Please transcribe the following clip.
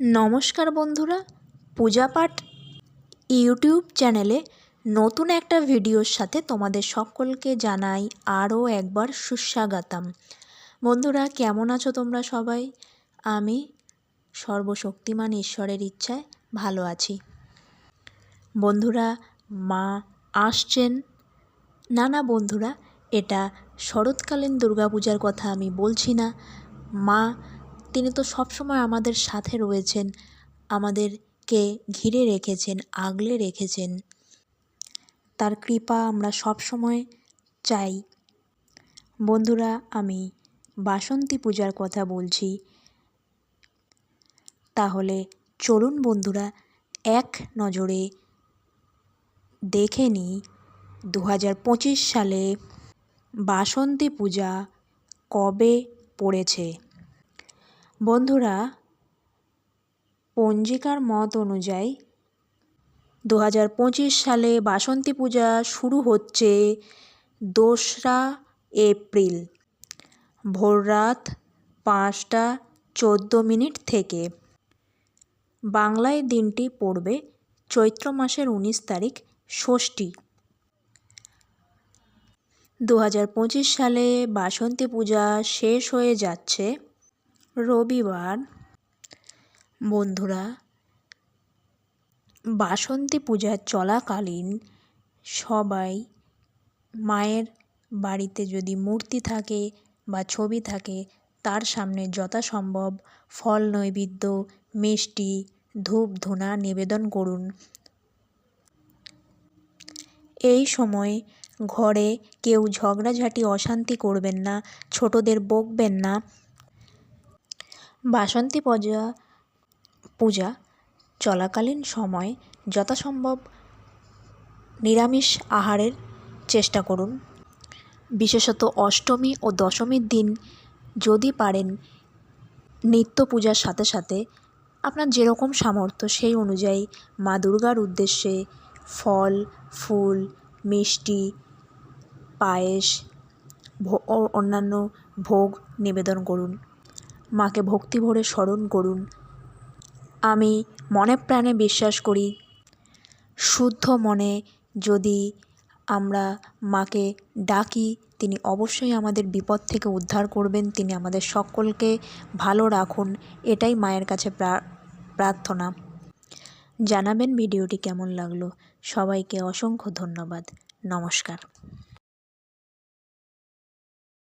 নমস্কার বন্ধুরা পূজাপাঠ ইউটিউব চ্যানেলে নতুন একটা ভিডিওর সাথে তোমাদের সকলকে জানাই আরও একবার সুস্বাগতম। বন্ধুরা, কেমন আছো তোমরা সবাই? আমি সর্বশক্তিমান ঈশ্বরের ইচ্ছায় ভালো আছি। বন্ধুরা, মা আসছেন। না না বন্ধুরা, এটা শরৎকালীন দুর্গাপূজার কথা আমি বলছি না। মা তিনি তো সবসময় আমাদের সাথে রয়েছেন, আমাদেরকে ঘিরে রেখেছেন, আগলে রেখেছেন। তার কৃপা আমরা সবসময় চাই। বন্ধুরা, আমি বাসন্তী পূজার কথা বলছি। তাহলে চলুন বন্ধুরা, এক নজরে দেখে নিই দু হাজার পঁচিশ সালে বাসন্তী পূজা কবে পড়েছে। বন্ধুরা, পঞ্জিকার মত অনুযায়ী দু হাজার পঁচিশ সালে বাসন্তী পূজা শুরু হচ্ছে দোসরা এপ্রিল ভোররাত পাঁচটা চোদ্দ মিনিট থেকে। বাংলায় দিনটি পড়বে চৈত্র মাসের উনিশ তারিখ, ষষ্ঠী। দু হাজার পঁচিশ সালে বাসন্তী পূজা শেষ হয়ে যাচ্ছে রবিবার। বন্ধুরা, বাসন্তী পূজা চলাকালীন সবাই মায়ের বাড়িতে যদি মূর্তি থাকে বা ছবি থাকে, তার সামনে যথাসম্ভব ফল, নৈবেদ্য, মিষ্টি, ধূপ, ধুনা নিবেদন করুন। এই সময় ঘরে কেউ ঝগড়াঝাটি, অশান্তি করবেন না, ছোটদের বকবেন না বাসন্তী পূজা পূজা চলাকালীন সময় যথাসম্ভব নিরামিষ আহারের চেষ্টা করুন। বিশেষত অষ্টমী ও দশমীর দিন যদি পারেন নিত্য পূজার সাথে সাথে আপনার যেরকম সামর্থ্য সেই অনুযায়ী মা দুর্গার উদ্দেশ্যে ফল, ফুল, মিষ্টি, পায়েস অন্যান্য ভোগ নিবেদন করুন। মাকে ভক্তি ভরে স্মরণ করুন। আমি মনে প্রাণে বিশ্বাস করি, শুদ্ধ মনে যদি আমরা মাকে ডাকি, তিনি অবশ্যই আমাদের বিপদ থেকে উদ্ধার করবেন, তিনি আমাদের সকলকে ভালো রাখুন, এটাই মায়ের কাছে প্রার্থনা। জানাবেন ভিডিওটি কেমন লাগল? সবাইকে অসংখ্য ধন্যবাদ। নমস্কার।